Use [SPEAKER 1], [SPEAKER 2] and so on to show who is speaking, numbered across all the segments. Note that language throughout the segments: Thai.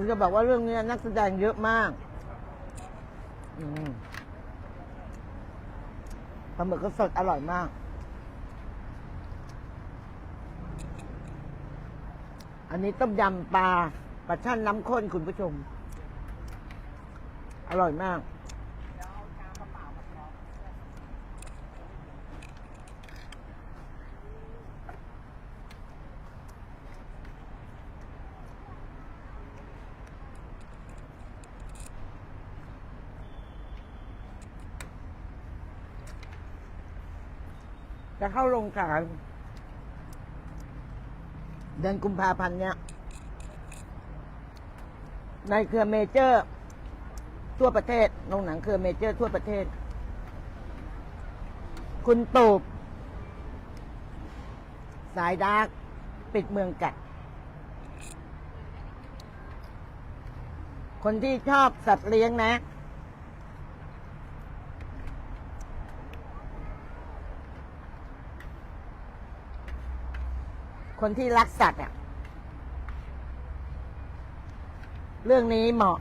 [SPEAKER 1] คุณจะบอกว่าเรื่องนี้นักแสดงเยอะมากอปลาหมึกก็สดอร่อยมาก อันนี้ต้มยำปลาปลาช่อนน้ำข้นคุณผู้ชม อร่อยมาก จะเข้าโรงขายเดือนกุมภาพันธ์เนี่ย ในเครือเมเจอร์ ทั่วประเทศโรงหนังเครือเมเจอร์ ทั่วประเทศ คุณตูบสายดาร์กปิดเมืองกัด คนที่ชอบสัตว์เลี้ยงนะ คนที่รักสัตว์อะเรื่องนี้เหมาะ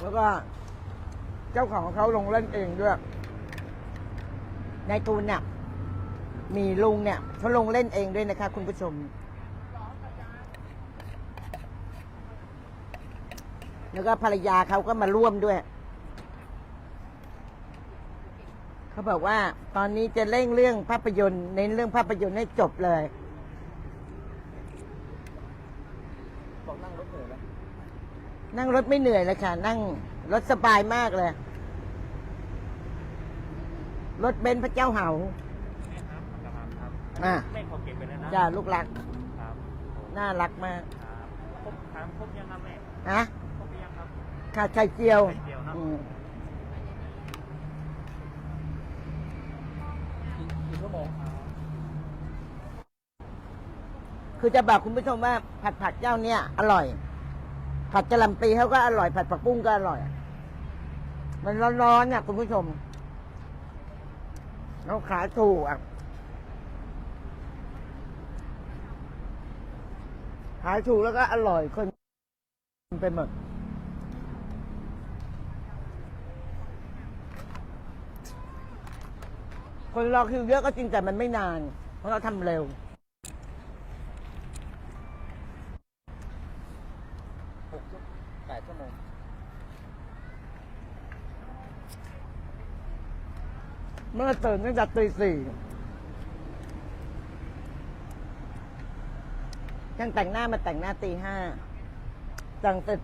[SPEAKER 1] แล้วก็เจ้าของเขาลงเล่นเองด้วย ในตูนเนี่ยมีลุงเนี่ยเขาลงเล่นเองด้วยนะคะ คุณผู้ชม แล้วก็ภรรยาเขาก็มาร่วมด้วย เขาบอกว่า ตอนนี้จะเร่งเรื่องภาพยนตร์เน้นเรื่องภาพยนตร์ให้จบเลย
[SPEAKER 2] บอกนั่งรถเหนื่อยไหม
[SPEAKER 1] นั่งรถไม่เหนื่อยเลยค่ะ นั่งรถสบายมากเลย รถเบนซ์พระเจ้าเหา
[SPEAKER 2] แม่ครับกำลังครับ
[SPEAKER 1] อะ
[SPEAKER 2] แม่ขอเก็บไปแล้วนะ
[SPEAKER 1] จ้าลูกรัก
[SPEAKER 2] ครับ
[SPEAKER 1] น่ารักมาก
[SPEAKER 2] ครับครบถามครบยังครับแม่
[SPEAKER 1] นะ
[SPEAKER 2] ครบหรือยังครับ
[SPEAKER 1] ขาดไข่เจียว
[SPEAKER 2] ไข่เจียวนะ
[SPEAKER 1] อืม
[SPEAKER 2] กี่ ชั่วโมงคื
[SPEAKER 1] อจะบอกคุณผู้ชมว่าผัดผักเจ้าเนี่ยอร่อย ผัดกะหล่ำปีเขาก็อร่อย ผัดผักบุ้งก็อร่อย มันร้อนๆเนี่ยคุณผู้ชมเราขายถูกอะขายถูกแล้วก็อร่อยคนไปหมด คนรอคิวเยอะก็จริงแต่มันไม่นาน เพราะเราทำเร็ว
[SPEAKER 2] หกชั่วแปดชั่วโมง
[SPEAKER 1] เมื่อตื่นตั้งแต่ตีสี่ช่างแต่งหน้ามาแต่งหน้าตีห้าแต่งเสร็จ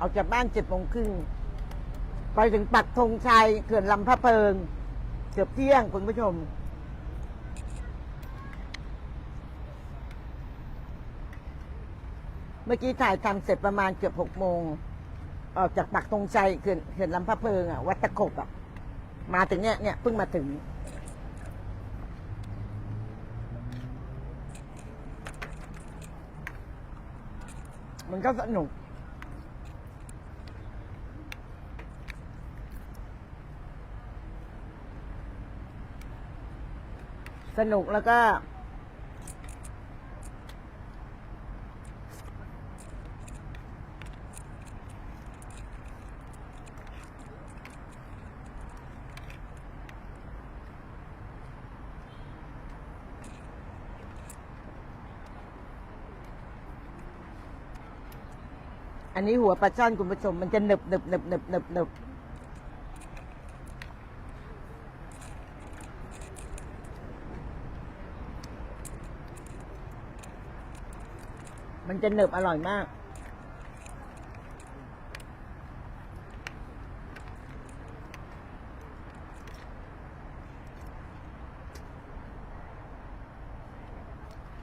[SPEAKER 1] ออกจากบ้านเจ็ดโมงครึ่ง ไปถึงปักธงชัยเขื่อนลำพะเพิง เกือบเที่ยงคุณผู้ชม เมื่อกี้ถ่ายทำเสร็จประมาณเกือบหกโมง ออกจากปักธงชัยเขื่อนเขื่อนลำพะเพิงอะ วัดตะกบอะ มาถึงเนี่ยเนี่ยเพิ่งมาถึง มันก็สนุก สนุกแล้วก็ อันนี้หัวปลาช่อนคุณผู้ชมมันจะหนึบหนึบหนึบหนึบหนึบหนึบ มันจะหนึบอร่อยมาก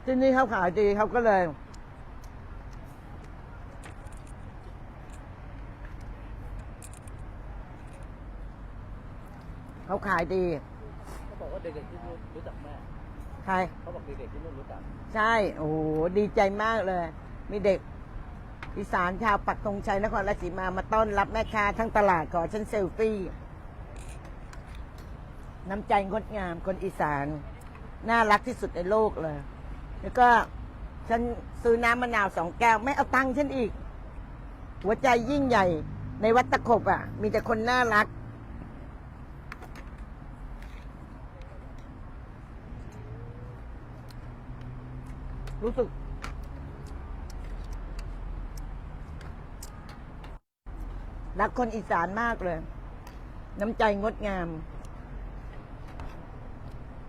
[SPEAKER 1] ที่นี่เขาขายดีเขาก็เลย เขาขายดี
[SPEAKER 2] เขาบอกว่าเด็กๆที่รู้จักแม่
[SPEAKER 1] ใคร
[SPEAKER 2] เขาบอกเด็กๆที่นู่นรู้จัก
[SPEAKER 1] ใช่ โอ้โห ดีใจมากเลย มีเด็กอีสานชาวปักธงชัยนครราชสีมามาต้อนรับแม่ค้าทั้งตลาดขอฉันเซลฟี่ น้ำใจงดงามคนอีสาน น่ารักที่สุดในโลกเลย แล้วก็ฉันซื้อน้ำมะนาวสองแก้ว ไม่เอาตังค์ฉันอีก หัวใจยิ่งใหญ่ในวัดตะขบอะ มีแต่คนน่ารัก รู้สึก รักคนอีสานมากเลย น้ำใจงดงาม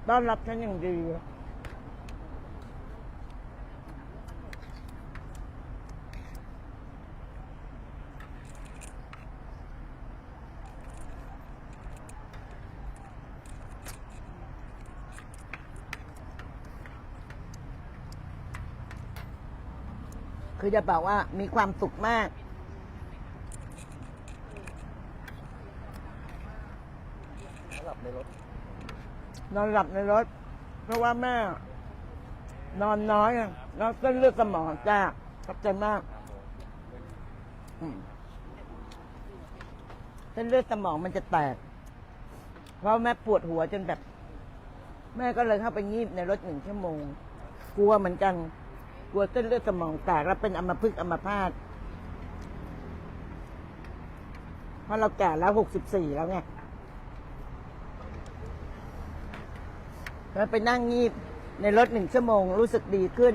[SPEAKER 1] ต้อนรับฉันอย่างดี คือจะบอกว่ามีความสุขมาก
[SPEAKER 2] หลับในรถ
[SPEAKER 1] นอนหลับในรถ เพราะว่าแม่ นอนน้อยอะแล้วเส้นเลือดสมองจ้าขอบใจมากอืมเส้นเลือดสมองมันจะแตก เพราะแม่ปวดหัวจนแบบ แม่ก็เลยเข้าไปงีบในรถหนึ่งชั่วโมง กลัวเหมือนกัน กลัวเส้นเลือดสมองแตกแล้วเป็นอัมพฤกษ์อัมพาตเพราะเราแก่แล้วหกสิบสี่แล้วไงแล้วไปนั่งงีบในรถหนึ่งชั่วโมงรู้สึกดีขึ้น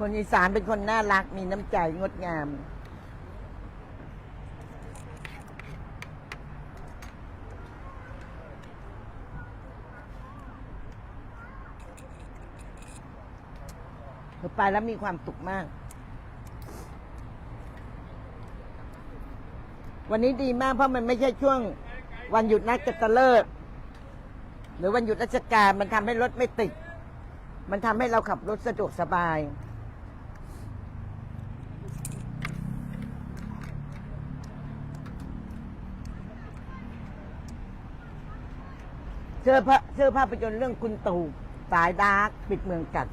[SPEAKER 1] คนอีสานเป็นคนน่ารักมีน้ำใจงดงาม ไปแล้วมีความสุขมาก วันนี้ดีมากเพราะมันไม่ใช่ช่วงวันหยุดนักกตเลิกหรือวันหยุดราชการมันทำให้รถไม่ติด มันทำให้เราขับรถสะดวกสบาย เชื่อพระเชื่อภาพยนตร์เรื่องคุณตู่สายดาร์กปิดเมืองกัด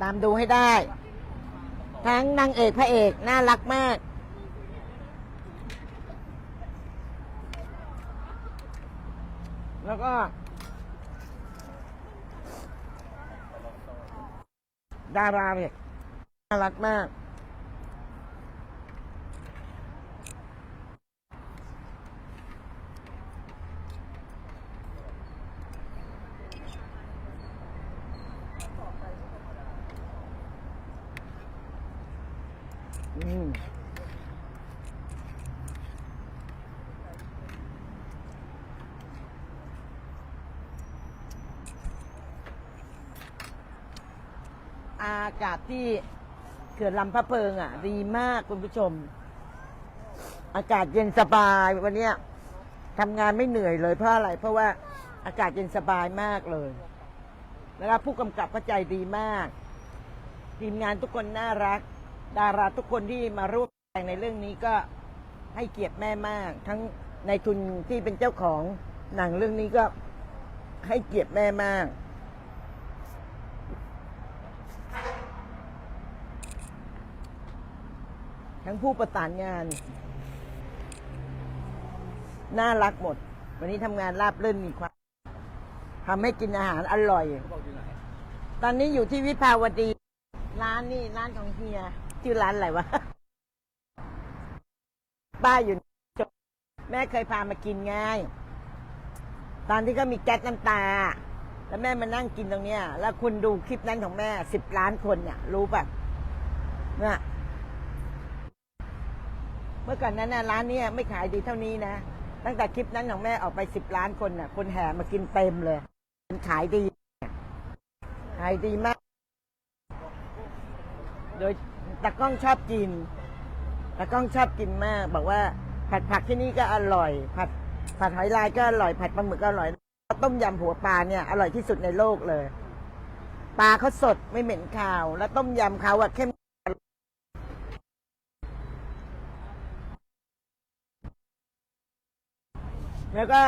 [SPEAKER 1] ตามดูให้ได้ ทั้งนางเอกพระเอก น่ารักมากแล้วก็ ดาราเนี่ยน่ารักมาก อืมอากาศที่เขื่อนลำพระเพิงอะ ดีมากคุณผู้ชม อากาศเย็นสบายวันเนี้ยทำงานไม่เหนื่อยเลยเพราะอะไร เพราะว่าอากาศเย็นสบายมากเลยแล้วผู้กำกับก็ใจดีมาก ทีมงานทุกคนน่ารัก ดาราทุกคนที่มาร่วมแสดงในเรื่องนี้ก็ให้เกียรติแม่มาก ทั้งในทุนที่เป็นเจ้าของหนังเรื่องนี้ก็ให้เกียรติแม่มากทั้งผู้ประสานงาน น่ารักหมด วันนี้ทำงานราบรื่นมีความทำให้กินอาหารอร่อย ตอนนี้อยู่ที่วิภาวดี ร้านนี่ร้านของเฮีย ชื่อร้านอะไรวะป้าอยู่จบแม่เคยพามากินไงตอนที่เขามีแก๊สน้ำตา แล้วแม่มานั่งกินตรงเนี้ย แล้วคุณดูคลิปนั้นของแม่สิบล้านคนเนี่ย รู้ป่ะเนี่ยเมื่อก่อนนั้นนะร้านเนี้ยไม่ขายดีเท่านี้นะตั้งแต่คลิปนั้นของแม่ออกไปสิบล้านคนน่ะ คนแห่มากินเต็มเลยมันขายดี ขายดีมาก โดย ตากล้องชอบกินตากล้องชอบกินมาก บอกว่าผัดผักที่นี่ก็อร่อย ผัดผัดหอยลายก็อร่อยผัดปลาหมึกก็อร่อย ต้มยำหัวปลาเนี่ยอร่อยที่สุดในโลกเลย ปลาเขาสดไม่เหม็นคาว แล้วต้มยำเขาอะเข้มแล้วก็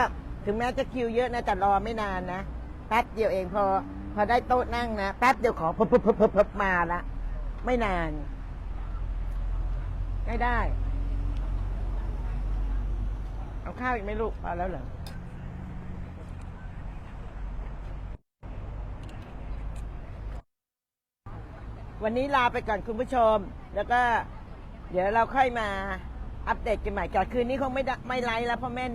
[SPEAKER 1] ถึงแม้จะคิวเยอะนะแต่รอไม่นานนะแป๊บเดียวเองพอ พอได้โต๊ะนั่งนะแป๊บเดียวขอพบพับพบพบมาละไม่นาน ได้ได้ เอาข้าวอีกไหมลูกพอแล้วเหรอวันนี้ลาไปก่อนคุณผู้ชม แล้วก็ เดี๋ยวเราค่อยมาอัปเดตกันใหม่ก่อนคืนนี้คงไม่ได้ไม่ไลฟ์แล้วเพราะแม่